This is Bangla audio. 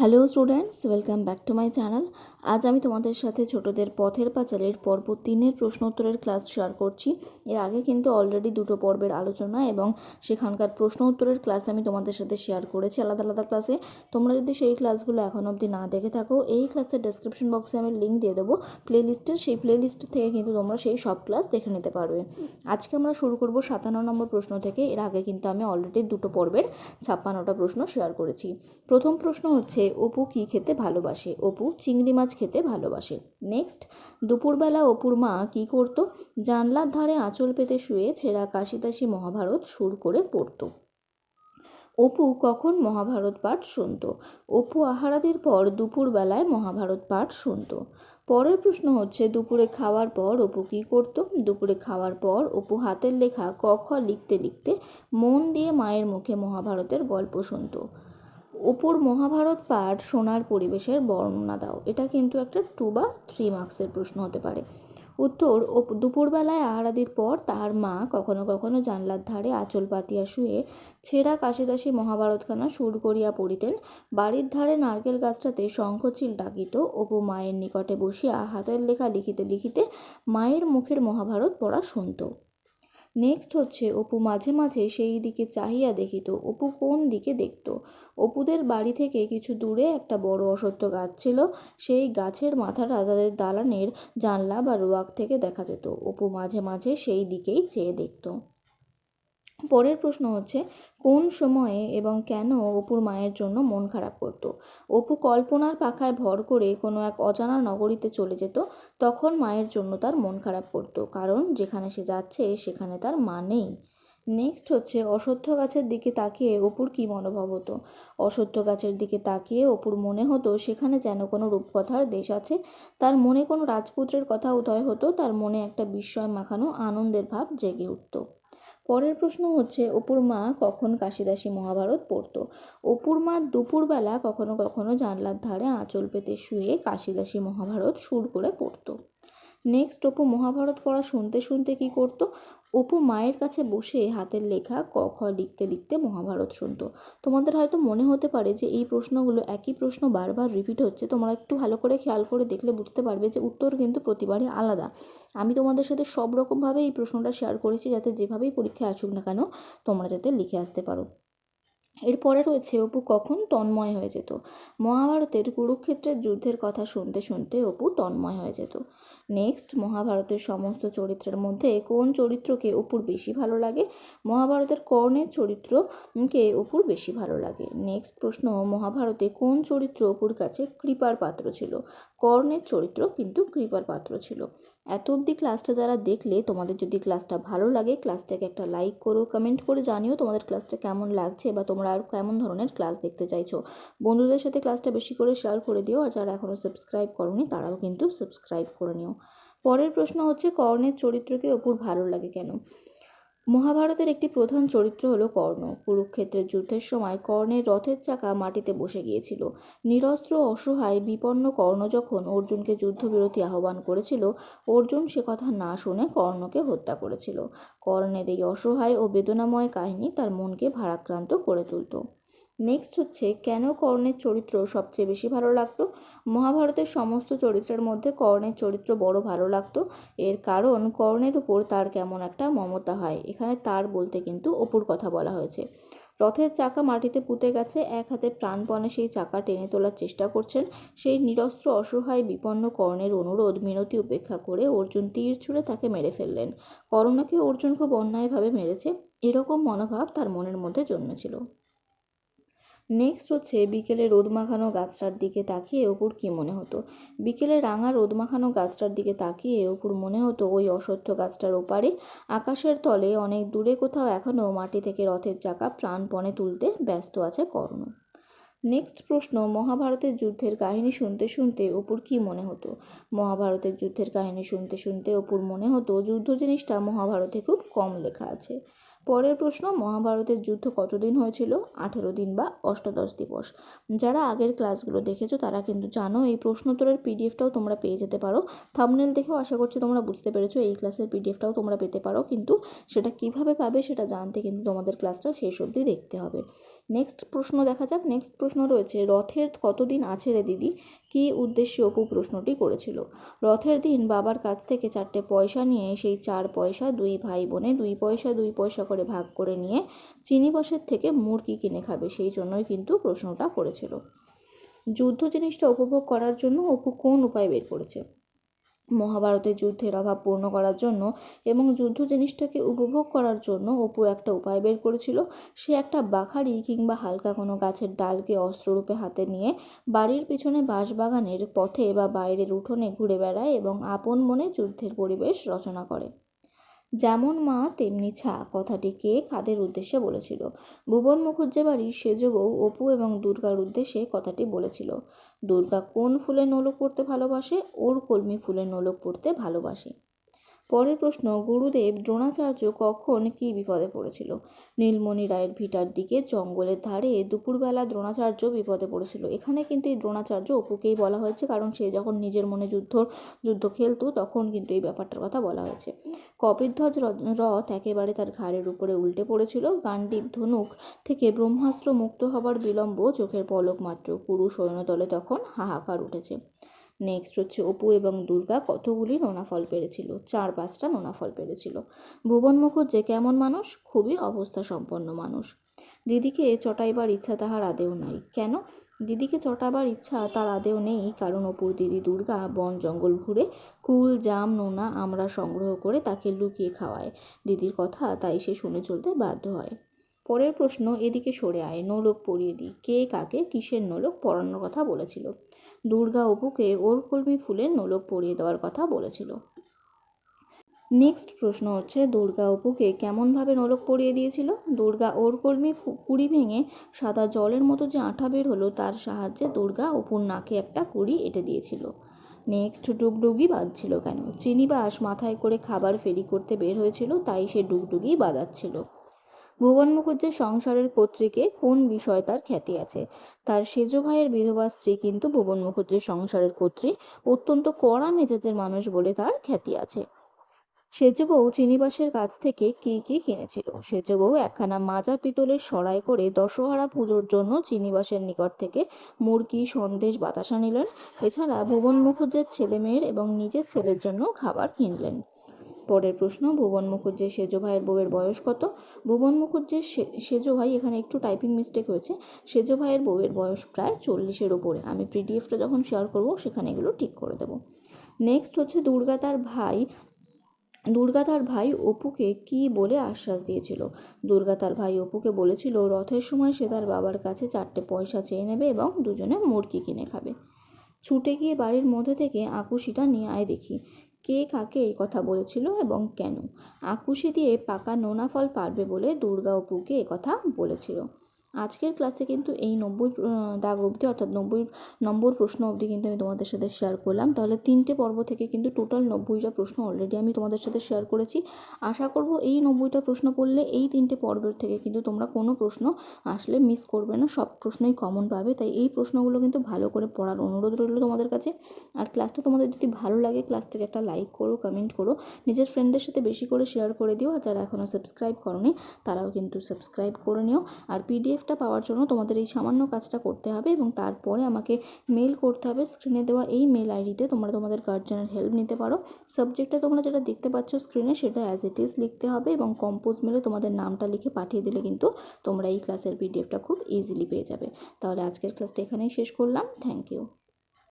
Hello students, welcome back to my channel. আজ আমি তোমাদের সাথে ছোটদের পথের পাঁচালের পর্ব তিনের প্রশ্ন উত্তরের ক্লাস শেয়ার করছি। এর আগে কিন্তু অলরেডি দুটো পর্বের আলোচনা এবং সেখানকার প্রশ্ন উত্তরের ক্লাস আমি তোমাদের সাথে শেয়ার করেছি আলাদা আলাদা ক্লাসে। তোমরা যদি সেই ক্লাসগুলো এখন অবধি না দেখে থাকো, এই ক্লাসের ডেসক্রিপশন বক্সে আমি লিঙ্ক দিয়ে দেবো। প্লেলিস্টের সেই প্লেলিস্ট থেকে কিন্তু তোমরা সেই সব ক্লাস দেখে নিতে পারবে। আজকে আমরা শুরু করব সাতান্ন নম্বর প্রশ্ন থেকে। এর আগে কিন্তু আমি অলরেডি দুটো পর্বের ছাপ্পান্নটা প্রশ্ন শেয়ার করেছি। প্রথম প্রশ্ন হচ্ছে অপু কী খেতে ভালোবাসে? অপু চিংড়ি মাছ খেতে ভালোবাসে। নেক্সট, দুপুরবেলা অপুর মা কী করতো? জানলার ধারে আঁচল পেতে শুয়ে ছেঁড়া কাশিতাশি মহাভারত সুর করে পড়তো। অপু কখন মহাভারত পাঠ শুনত? অপু আহারাদির পর দুপুরবেলায় মহাভারত পাঠ শুনত। পরের প্রশ্ন হচ্ছে, দুপুরে খাওয়ার পর অপু কী করতো? দুপুরে খাওয়ার পর অপু হাতের লেখা ক, খ লিখতে লিখতে মন দিয়ে মায়ের মুখে মহাভারতের গল্প শুনত। অপুর মহাভারত পাঠ শোনার পরিবেশের বর্ণনা দাও। এটা কিন্তু একটা টু বা থ্রি মার্কসের প্রশ্ন হতে পারে। উত্তর দুপুরবেলায় আহারাদির পর তার মা কখনো কখনো জানলার ধারে আঁচল পাতিয়া শুয়ে ছেঁড়া কাশিদাসী মহাভারতখানা সুর করিয়া পড়িতেন। বাড়ির ধারে নারকেল গাছটাতে শঙ্খচিল ডাকিত অপু মায়ের নিকটে বসিয়া হাতের লেখা লিখিতে লিখিতে মায়ের মুখের মহাভারত পড়া শুনত। নেক্সট হচ্ছে, অপু মাঝে মাঝে সেই দিকে চাহিয়া দেখিত। অপু কোন দিকে দেখত? অপুদের বাড়ি থেকে কিছু দূরে একটা বড় অসত্য গাছ ছিল। সেই গাছের মাথাটা তাদের দালানের জানলা বা রোয়াক থেকে দেখা যেত। অপু মাঝে মাঝে সেই দিকেই চেয়ে দেখত। পরের প্রশ্ন হচ্ছে, কোন সময়ে এবং কেন অপুর মায়ের জন্য মন খারাপ করত? অপু কল্পনার পাখায় ভর করে কোনো এক অজানা নগরীতে চলে যেত, তখন মায়ের জন্য তার মন খারাপ করত, কারণ যেখানে সে যাচ্ছে সেখানে তার মা নেই। নেক্সট হচ্ছে, অসত্য গাছের দিকে তাকিয়ে অপুর কী মনোভাব হতো? অসত্য গাছের দিকে তাকিয়ে অপুর মনে হতো, সেখানে যেন কোনো রূপকথার দেশ আছে, তার মনে কোনো রাজপুত্রের কথা উদয় হতো, তার মনে একটা বিস্ময় মাখানো আনন্দের ভাব জেগে উঠত। পরের প্রশ্ন হচ্ছে, অপুর মা কখন কাশিদাসী মহাভারত পড়ত? অপুর মা দুপুরবেলা কখনো কখনো জানলার ধারে আঁচল পেতে শুয়ে কাশিদাসী মহাভারত সুর করে পড়তো। নেক্সট অপু মহাভারত পড়া শুনতে শুনতে কি করতো? অপু মায়ের কাছে বসে হাতের লেখা ক, খ লিখতে লিখতে মহাভারত শুনতো। তোমাদের হয়তো মনে হতে পারে যে এই প্রশ্নগুলো একই প্রশ্ন বারবার রিপিট হচ্ছে। তোমরা একটু ভালো করে খেয়াল করে দেখলে বুঝতে পারবে যে উত্তর কিন্তু প্রতিবারই আলাদা। আমি তোমাদের সাথে সব রকমভাবে এই প্রশ্নটা শেয়ার করেছি যাতে যেভাবেই পরীক্ষায় আসুক না কেন, তোমরা যাতে লিখে আসতে পারো। এরপরে রয়েছে অপু কখন তন্ময় হয়ে যেত। মহাভারতের কুরুক্ষেত্রের যুদ্ধের কথা শুনতে শুনতে অপু তন্ময় হয়ে যেত। নেক্সট মহাভারতের সমস্ত চরিত্রের মধ্যে কোন চরিত্রকে অপুর বেশি ভালো লাগে? মহাভারতের কর্ণের চরিত্রকে অপুর বেশি ভালো লাগে। নেক্সট প্রশ্ন, মহাভারতে কোন চরিত্র অপুর কাছে কৃপার পাত্র ছিল? কর্ণের চরিত্র কিন্তু কৃপার পাত্র ছিল। এত অবধি ক্লাসটা যারা দেখলে, তোমাদের যদি ক্লাসটা ভালো লাগে ক্লাসটাকে একটা লাইক করো কমেন্ট করে জানিও তোমাদের ক্লাসটা কেমন লাগছে বা তোমরা আর কেমন ধরনের ক্লাস দেখতে চাইছো। বন্ধুদের সাথে ক্লাসটা বেশি করে শেয়ার করে দিও আর যারা এখনও সাবস্ক্রাইব করনি, তারাও কিন্তু সাবস্ক্রাইব করে নিও। পরের প্রশ্ন হচ্ছে, কর্ণের চরিত্রকে অপুর ভালো লাগে কেন? মহাভারতের একটি প্রধান চরিত্র হল কর্ণ। কুরুক্ষেত্রের যুদ্ধের সময় কর্ণের রথের চাকা মাটিতে বসে গিয়েছিল। নিরস্ত্র অসহায় বিপন্ন কর্ণ যখন অর্জুনকে যুদ্ধবিরতি আহ্বান করেছিল, অর্জুন সে কথা না শুনে কর্ণকে হত্যা করেছিল। কর্ণের এই অসহায় ও বেদনাময় কাহিনী তার মনকে ভারাক্রান্ত করে তুলত। নেক্সট হচ্ছে, কেন কর্ণের চরিত্র সবচেয়ে বেশি ভালো লাগতো? মহাভারতের সমস্ত চরিত্রের মধ্যে কর্ণের চরিত্র বড় ভালো লাগতো। এর কারণ, কর্ণের উপর তার কেমন একটা মমতা হয়। এখানে তার বলতে কিন্তু অপুর কথা বলা হয়েছে। রথের চাকা মাটিতে পুঁতে গেছে, এক হাতে প্রাণপণে সেই চাকা টেনে তোলার চেষ্টা করছেন। সেই নিরস্ত্র, অসহায়, বিপন্ন কর্ণের অনুরোধ, মিনতি উপেক্ষা করে অর্জুন তীর ছুঁড়ে তাকে মেরে ফেললেন। করণকে অর্জুন খুব অন্যায়ভাবে মেরেছে। এরকম মনোভাব তার মনের মধ্যে জন্মেছিল। নেক্সট হচ্ছে বিকেলে রোদ মাখানো গাছটার দিকে তাকিয়ে অপুর কী মনে হতো? বিকেলে রাঙা রোদ মাখানো গাছটার দিকে তাকিয়ে অপুর মনে হতো ওই অসত্য গাছটার ওপারে, আকাশের তলে অনেক দূরে কোথাও এখনও মাটি থেকে রথের চাকা প্রাণপণে তুলতে ব্যস্ত আছে কর্ণ। নেক্সট প্রশ্ন, মহাভারতের যুদ্ধের কাহিনী শুনতে শুনতে অপুর কী মনে হতো? মহাভারতের যুদ্ধের কাহিনী শুনতে শুনতে অপুর মনে হতো যুদ্ধ জিনিসটা মহাভারতে খুব কম লেখা আছে। পরের প্রশ্ন, মহাভারতের যুদ্ধ কতদিন হয়েছিল? আঠেরো দিন বা অষ্টাদশ দিবস। যারা আগের ক্লাসগুলো দেখেছ, তারা কিন্তু জানো, এই প্রশ্নোত্তরের পিডিএফটাও তোমরা পেয়ে যেতে পারো। থামনেল দেখেও আশা করছি তোমরা বুঝতে পেরেছ, এই ক্লাসের পিডিএফটাও তোমরা পেতে পারো। কিন্তু সেটা কীভাবে পাবে, সেটা জানতে কিন্তু তোমাদের ক্লাসটা শেষ অবধি দেখতে হবে। নেক্সট প্রশ্ন দেখা যাক। নেক্সট প্রশ্ন রয়েছে, রথের কতদিন আছে রে দিদি? কী উদ্দেশ্যে অপু প্রশ্নটি করেছিল? রথের দিন বাবার কাছ থেকে চারটে পয়সা নিয়ে সেই চার পয়সা দুই ভাই বোনে দুই পয়সা দুই পয়সা করে ভাগ করে নিয়ে চিনি বসের থেকে মুরগি কিনে খাবে সেই জন্যই কিন্তু প্রশ্নটা করেছিল। যুদ্ধ জিনিসটা উপভোগ করার জন্য অপু কোন উপায় বের করেছে? মহাভারতের যুদ্ধের অভাব পূর্ণ করার জন্য এবং যুদ্ধ জিনিসটাকে উপভোগ করার জন্য অপু একটা উপায় বের করেছিল। সে একটা বাখারি কিংবা হালকা কোনো গাছের ডালকে অস্ত্ররূপে হাতে নিয়ে বাড়ির পিছনে বাঁশবাগানের পথে বা বাইরের উঠোনে ঘুরে বেড়ায় এবং আপন মনে যুদ্ধের পরিবেশ রচনা করে। যেমন মা, তেমনি ছা, কথাটি কে কাদের উদ্দেশ্যে বলেছিল। ভুবন মুখুজ্জে বাড়ির সেজ বউ, অপু এবং দুর্গার উদ্দেশ্যে কথাটি বলেছিল। দুর্গা কোন ফুলের নোলক পড়তে ভালোবাসে? ওর কলমি ফুলের নোলক পড়তে ভালোবাসে। পরের প্রশ্ন, গুরুদেব দ্রোণাচার্য কখন কী বিপদে পড়েছিল? নীলমণি রায়ের ভিটার দিকে জঙ্গলের ধারে দুপুরবেলা দ্রোণাচার্য বিপদে পড়েছিল। এখানে কিন্তু এই দ্রোণাচার্য অপুকেই বলা হয়েছে, কারণ সে যখন নিজের মনে যুদ্ধ যুদ্ধ খেলতো, তখন কিন্তু এই ব্যাপারটার কথা বলা হয়েছে। কপিধ্বজ রথ একেবারে তার ঘাড়ের উপরে উল্টে পড়েছিল। গান্ডীব ধনুক থেকে ব্রহ্মাস্ত্র মুক্ত হবার বিলম্ব চোখের পলক মাত্র পুরু সৈন্যদলে তখন হাহাকার উঠেছে। নেক্সট হচ্ছে অপু এবং দুর্গা কতগুলি নোনাফল পেরেছিল? চার পাঁচটা নোনাফল পেরেছিল। ভুবন মুখুজ্জে কেমন মানুষ? খুবই অবস্থা সম্পন্ন মানুষ। দিদিকে চটাইবার ইচ্ছা তাহার আদেও নাই। কেন? দিদিকে চটাবার ইচ্ছা তার আদেও নেই, কারণ অপুর দিদি দুর্গা বন জঙ্গল ঘুরে কুল, জাম, নোনা, আমরা সংগ্রহ করে তাকে লুকিয়ে খাওয়ায়। দিদির কথা তাই সে শুনে চলতে বাধ্য হয়। পরের প্রশ্ন এদিকে সরে আয়, নোলক পরিয়ে দিই। কে কাকে কিসের নোলক পরানোর কথা বলেছিল? দুর্গা অপুকে ওর কলমি ফুলের নোলক পরিয়ে দেওয়ার কথা বলেছিল। নেক্সট প্রশ্ন হচ্ছে, দুর্গা অপুকে কেমনভাবে নোলক পরিয়ে দিয়েছিল? দুর্গা ওর কলমি কুড়ি ভেঙে সাদা জলের মতো যে আঠা বের হলো, তার সাহায্যে দুর্গা অপুর নাকে একটা কুড়ি এঁটে দিয়েছিল। নেক্সট ডুগডুগি বাঁধছিল কেন? চিনিবাস মাথায় করে খাবার ফেরি করতে বের হয়েছিল, তাই সে ডুগডুগি বাজাচ্ছিল। ভুবন মুখুজ্জের সংসারের কর্তৃকে কোন বিষয়ে তার খ্যাতি আছে? তার সেজ ভাইয়ের বিধবা স্ত্রী কিন্তু ভুবন মুখুজ্জের সংসারের কর্ত্রী, অত্যন্ত কড়া মেজাজের মানুষ বলে তার খ্যাতি আছে। সেজ বউ চিনিবাসের কাছ থেকে কি কি কিনেছিল? সেজ বউ একখানা মাজা পিতলের সরাই করে দশহারা পুজোর জন্য চিনিবাসের নিকট থেকে মুরগি, সন্দেশ, বাতাসা নিলেন। এছাড়া ভুবন মুখুজ্জের ছেলে মেয়ের এবং নিজের ছেলের জন্য খাবার কিনলেন। পরের প্রশ্ন, ভুবন মুখুজ্জের সেজ ভাইয়ের বউয়ের বয়স কত? ভুবন মুখুজ্জের সেজ ভাই এখানে একটু টাইপিং মিস্টেক হয়েছে। সেজ ভাইয়ের বউয়ের বয়স প্রায় চল্লিশের ওপরে আমি পিডিএফটা যখন শেয়ার করব, সেখানে এগুলো ঠিক করে দেবো। নেক্সট হচ্ছে দুর্গা তার ভাই। দুর্গা তার ভাই অপুকে কি বলে আশ্বাস দিয়েছিল? দুর্গা তার ভাই অপুকে বলেছিল, রথের সময় সে তার বাবার কাছে চারটে পয়সা চেয়ে নেবে এবং দুজনে মুরগি কিনে খাবে। ছুটে গিয়ে বাড়ির মধ্যে থেকে আকুশিটা নিয়ে আয় দেখি। কে কাকে এই কথা বলেছিল এবং কেন? আকুশি দিয়ে পাকা নোনা ফল পারবে বলে দুর্গা অপুকে কথা বলেছিল। আজকের ক্লাসে কিন্তু এই নব্বই দাগ অবধি, অর্থাৎ নব্বই নম্বর প্রশ্ন অবধি কিন্তু আমি তোমাদের সাথে শেয়ার করলাম। তাহলে তিনটে পর্ব থেকে কিন্তু টোটাল নব্বইটা প্রশ্ন অলরেডি আমি তোমাদের সাথে শেয়ার করেছি। আশা করব এই নব্বইটা প্রশ্ন পড়লে এই তিনটে পর্বের থেকে কিন্তু তোমরা কোনো প্রশ্ন আসলে মিস করবে না, সব প্রশ্নই কমন পাবে। তাই এই প্রশ্নগুলো কিন্তু ভালো করে পড়ার অনুরোধ রইল তোমাদের কাছে। আর ক্লাসটা তোমাদের যদি ভালো লাগে ক্লাসটাকে একটা লাইক করো কমেন্ট করো। নিজের ফ্রেন্ডদের সাথে বেশি করে শেয়ার করে দিও। আর যারা এখনও সাবস্ক্রাইব করনি, তারাও কিন্তু সাবস্ক্রাইব করে নিও। আর পিডিএফটা পাওয়ার জন্য তোমাদের এই সামান্য কাজটা করতে হবে এবং তারপরে আমাকে মেল করতে হবে। স্ক্রিনে দেওয়া এই মেল আইডিতে তোমরা তোমাদের গার্জেনের হেল্প নিতে পারো। সাবজেক্টটা তোমরা যেটা দেখতে পাচ্ছ স্ক্রিনে সেটা অ্যাজ ইট ইজ লিখতে হবে এবং কম্পোজ মেলে তোমাদের নামটা লিখে পাঠিয়ে দিলে কিন্তু তোমরা এই ক্লাসের পিডিএফটা খুব ইজিলি পেয়ে যাবে। তাহলে আজকের ক্লাসটা এখানেই শেষ করলাম। Thank you